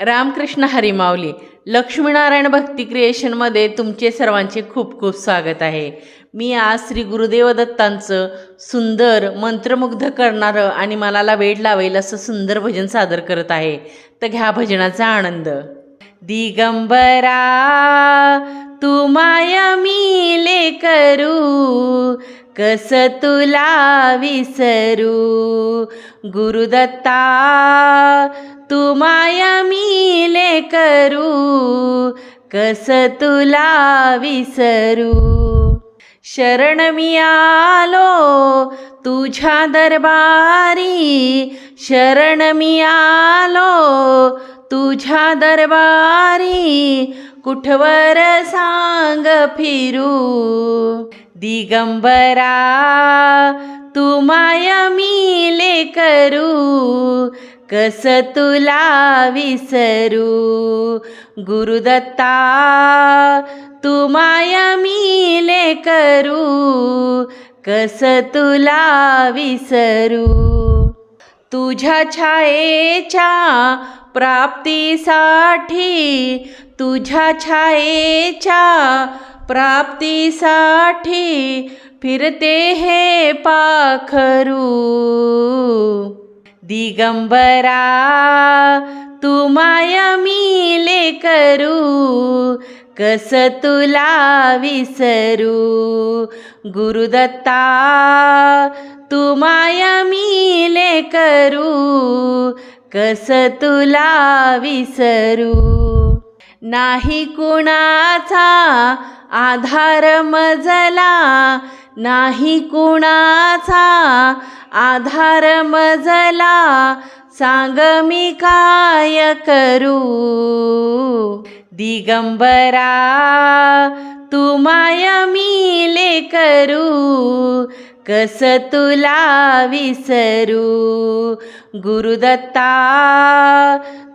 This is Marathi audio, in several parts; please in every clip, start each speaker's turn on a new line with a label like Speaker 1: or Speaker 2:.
Speaker 1: रामकृष्ण हरिमावली लक्ष्मीनारायण भक्ती क्रिएशनमध्ये तुमचे सर्वांचे खूप खूप स्वागत आहे. मी आज श्री गुरुदेव दत्तांचं सुंदर मंत्रमुग्ध करणारं आणि मनाला वेड लावेल असं सुंदर भजन सादर करत आहे. तर घ्या भजनाचा आनंद. दिगंबरा तू माया मिले करू कस तुला विसरू? गुरुदत्ता तू माया मिले करू? कस तुला विसरू? शरण मी आलो तुझ्या दरबारी शरण मी आलो तुझ्या दरबारी कुठवर सांग फिरू? दिगंबरा तू माया मिले करू कस तुला विसरू? गुरुदत्ता तू माया मिले करू कस तुला विसरू? तुझ्या छायेच्या प्राप्तीसाठी तुझ्या छायेच्या प्राप्तीसाठी फिरते हे पाखरू. दिगंबरा तू माया मिले करू. कस तुला विसरू. गुरुदत्ता तू माया मिले करू. कस तुला विसरू. नाही कुणाचा आधार मजला नाही कुणाचा आधार मजला सांग मी काय करू? दिगंबरा तू मी ले करू कस तुला विसरू? गुरुदत्ता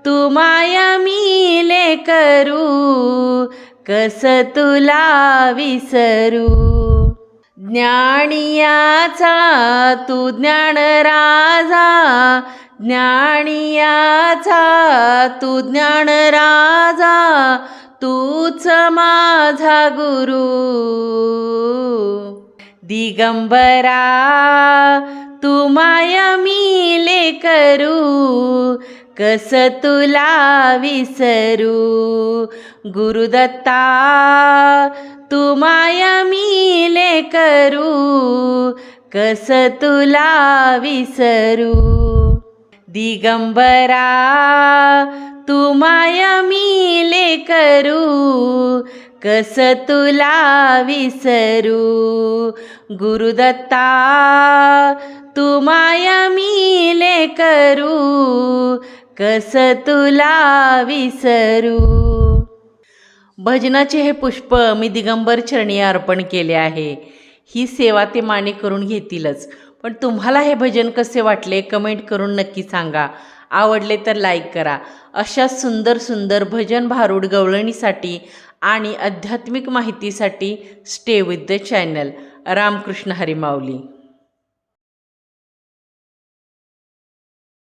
Speaker 1: तू माया मिले करू? कस तुला विसरू? ज्ञानियाचा तू ज्ञान राजा. ज्ञानियाचा तू ज्ञान राजा. तूच माझा गुरु. दिगंबरा तू माया मिले करू कस तुला विसरू? गुरुदत्ता तू माया मिले करू कस तुला विसरू? दिगंबरा तू माया मिले करू कस तुला विसरू? गुरुदत्ता तू माया मिले करू? कस तुला विसरू? भजनाचे हे पुष्प मी दिगंबर चरणी अर्पण केले आहे. ही सेवा ते माने करून घेतीलच. पण तुम्हाला हे भजन कसे वाटले कमेंट करून नक्की सांगा. आवडले तर लाईक करा. अशा सुंदर सुंदर भजन भारूड गवळणीसाठी आणि आध्यात्मिक माहितीसाठी stay with the channel Ramkrishna Harimavali